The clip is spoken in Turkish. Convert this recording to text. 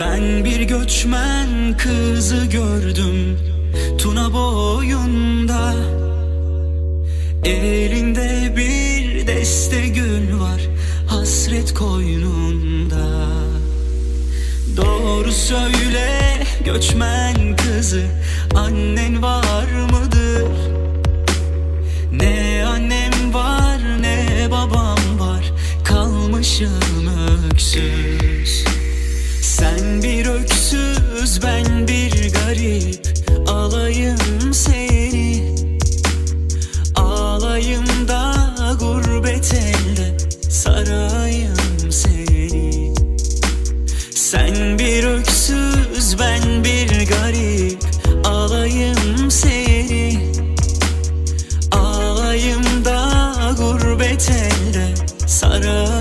Ben bir göçmen kızı gördüm Tuna boyunda. Elinde bir deste gül var Hasret koynunda. Doğru söyle göçmen kızı Annen var mıdır? Ne annem var ne babam var. Kalmışım öksüz bir öksüz ben bir garip. Alayım seni Ağlayım da gurbet elde seni